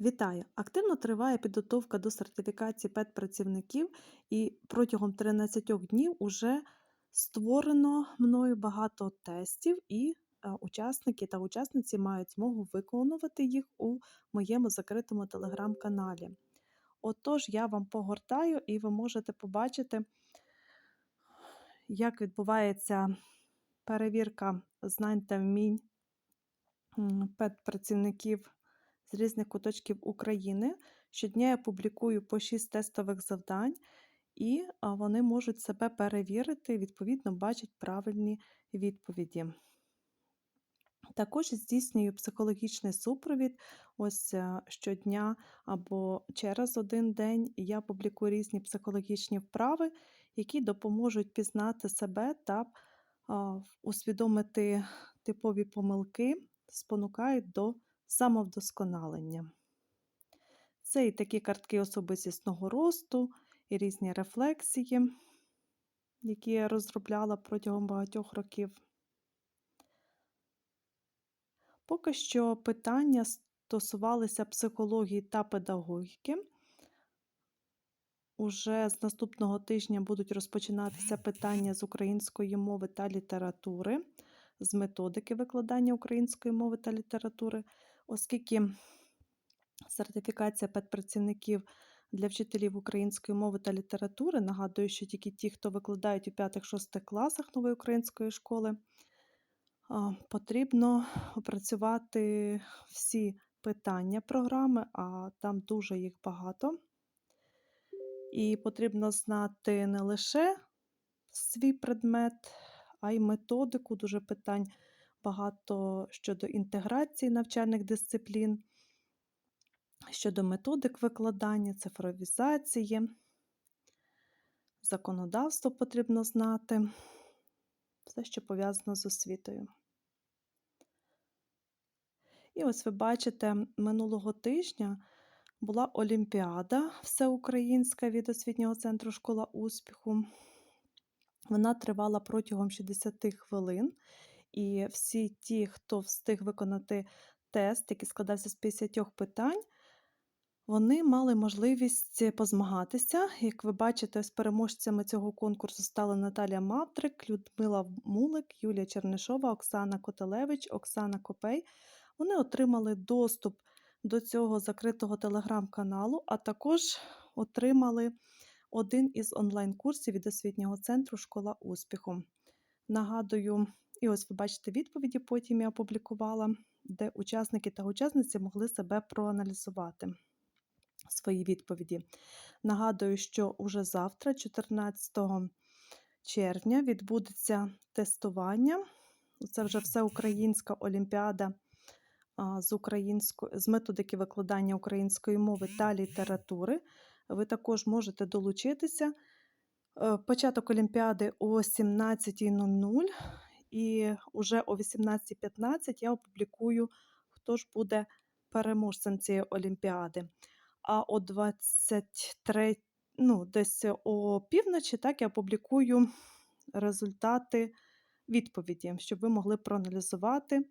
Вітаю! Активно триває підготовка до сертифікації педпрацівників, і протягом 13 днів уже створено мною багато тестів, і е, учасники та учасниці мають змогу виконувати їх у моєму закритому телеграм-каналі. Отож, я вам погортаю, і ви можете побачити, як відбувається перевірка знань та вмінь педпрацівників з різних куточків України. Щодня я публікую по 6 тестових завдань, і вони можуть себе перевірити, відповідно, бачать правильні відповіді. Також здійснюю психологічний супровід. Ось е, щодня або через один день я публікую різні психологічні вправи, які допоможуть пізнати себе та усвідомити типові помилки, спонукають до самовдосконалення. Це і такі картки особистісного росту, і різні рефлексії, які я розробляла протягом багатьох років. Поки що питання стосувалися психології та педагогіки. Уже з наступного тижня будуть розпочинатися питання з української мови та літератури, з методики викладання української мови та літератури, оскільки сертифікація педпрацівників для вчителів української мови та літератури, нагадую, що тільки ті, хто викладають у 5-6 класах нової української школи, потрібно опрацювати всі питання програми, а там дуже їх багато. І потрібно знати не лише свій предмет, а й методику. Дуже питань багато щодо інтеграції навчальних дисциплін, щодо методик викладання, цифровізації, законодавство потрібно знати, все, що пов'язано з освітою. І ось ви бачите, минулого тижня була Олімпіада всеукраїнська від освітнього центру Школа успіху. Вона тривала протягом 60 хвилин, і всі ті, хто встиг виконати тест, який складався з 50 питань, вони мали можливість позмагатися. Як ви бачите, з переможцями цього конкурсу стали Наталія Мавтрик, Людмила Мулик, Юлія Чернишова, Оксана Котелевич, Оксана Копей. Вони отримали доступ до цього закритого телеграм-каналу, а також отримали один із онлайн-курсів від освітнього центру Школа успіху. Нагадую, і ось ви бачите відповіді, потім я опублікувала, де учасники та учасниці могли себе проаналізувати свої відповіді. Нагадую, що уже завтра, 14 червня, відбудеться тестування. Це вже всеукраїнська олімпіада з української з методики викладання української мови та літератури. Ви також можете долучитися. Е, початок Олімпіади о 17.00 і вже о 18.15 я опублікую, хто ж буде переможцем цієї Олімпіади. А о 23, ну, десь о півночі, так я опублікую результати відповіді, щоб ви могли проаналізувати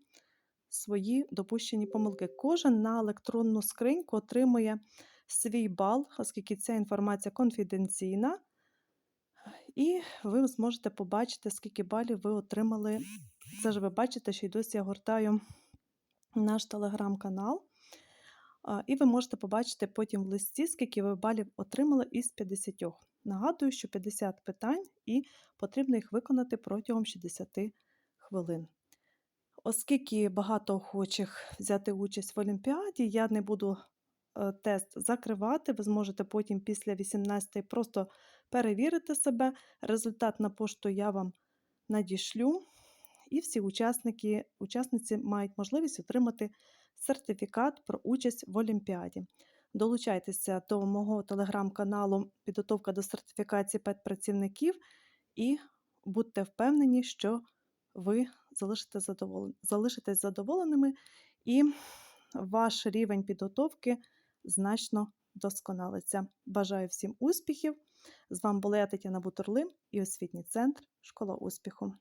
свої допущені помилки. Кожен на електронну скриньку отримує свій бал, оскільки ця інформація конфіденційна. І ви зможете побачити, скільки балів ви отримали. Це ж ви бачите, що й досі я гортаю наш телеграм-канал. І ви можете побачити потім в листі, скільки ви балів отримали із 50. Нагадую, що 50 питань, і потрібно їх виконати протягом 60 хвилин. Оскільки багато охочих взяти участь в Олімпіаді, я не буду тест закривати. Ви зможете потім після 18 просто перевірити себе. Результат на пошту я вам надішлю. І всі учасники, учасниці мають можливість отримати сертифікат про участь в Олімпіаді. Долучайтеся до мого телеграм-каналу Підготовка до сертифікації педпрацівників і будьте впевнені, що ви залишитесь задоволеними, і ваш рівень підготовки значно досконалиться. Бажаю всім успіхів! З вами була я Тетяна Бутурлин і освітній центр Школа успіху.